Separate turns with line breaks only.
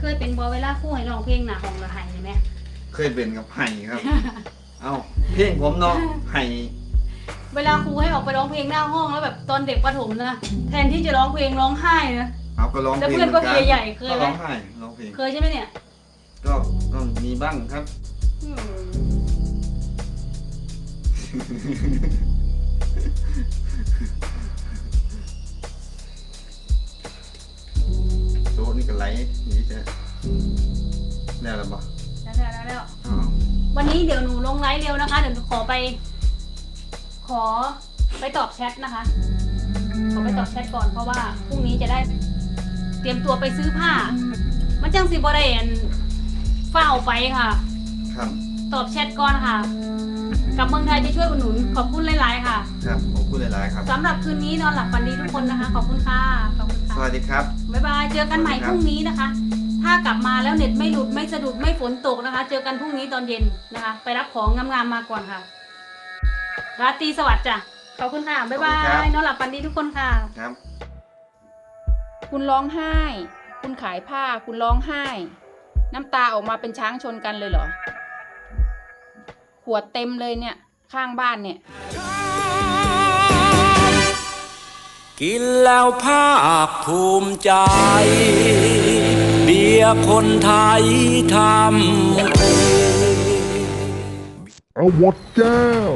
เคยเป็นบอเวลาครู่ให้ร้องเพลงหนาของระหายใช่ไหม
เคยเป็นกับไห้ครับ เอ้าเพลงผมเนาะไห้
เวลาครูให้ออกไปร้องเพลงหน้าห้องแล้วแบบตอนเด็กประถมนะแทนที่จะร้องเพลงร้องไห้นะ
เอาก็ร้องเพลง
แล้วเพื่อนก็
หมื
ใหญ่ๆเคยไหม
ก็ร้องไห้ร้องเพลง
เคยใช่ไหมเนี่ย
ก็ก็มีบ้างครับ ต๊ะนี่ก็ไหลนี่จะแล้วหรือเปล่า
แล้วแล้วแล้วแล้ว
อ๋อ
วันนี้เดี๋ยวหนูลงไลฟ์เร็วนะคะ เดี๋ยวหนูขอไป ขอไปตอบแชทนะคะ ขอไปตอบแชทก่อนเพราะว่าพรุ่งนี้จะได้เตรียมตัวไปซื้อผ้า มันจังสิบริเอนเฝ้าไปค่ะ
ครับ
ตอบแชทก่อนค่ะ กับเมืองไทยจะช่วยอุดหนุนขอบคุณหลาย ๆ ค่ะ
ครับขอบคุณหลายๆครับ
สำหรับคืนนี้นอนหลับฝันดีทุกคนนะคะ ขอบคุณค่ะขอบคุณ
ส
ค่ะ
วัสดีครับ
บ๊ายบาย เจอกันใหม่
สวัสดีค
พ
รับ
รุ่งนี้นะคะ ถ้ากลับมาแล้วเน็ตไม่หลุดไม่สะดุดไม่ฝนตกนะคะ เจอกันพรุ่งนี้ตอนเย็นนะคะ ไปรับของงามๆมาก่อนค่ะ ราตรีสวัสดิ์จ้ะ ขอบคุณค่ะ บ๊ายบายนอนหลับฝันดีทุกคนค่ะ
ครับ
คุณร้องไห้ คุณขายผ้า คุณร้องไห้ น้ำตาออกมาเป็นช้างชนกันเลยเหรอข วดเต็มเลยเนี่ย ข้างบ้านเนี่ย
กินแล้วภาคภูมิใจ เบียร์คนไทยทำเอง
เอาหมดแก้ว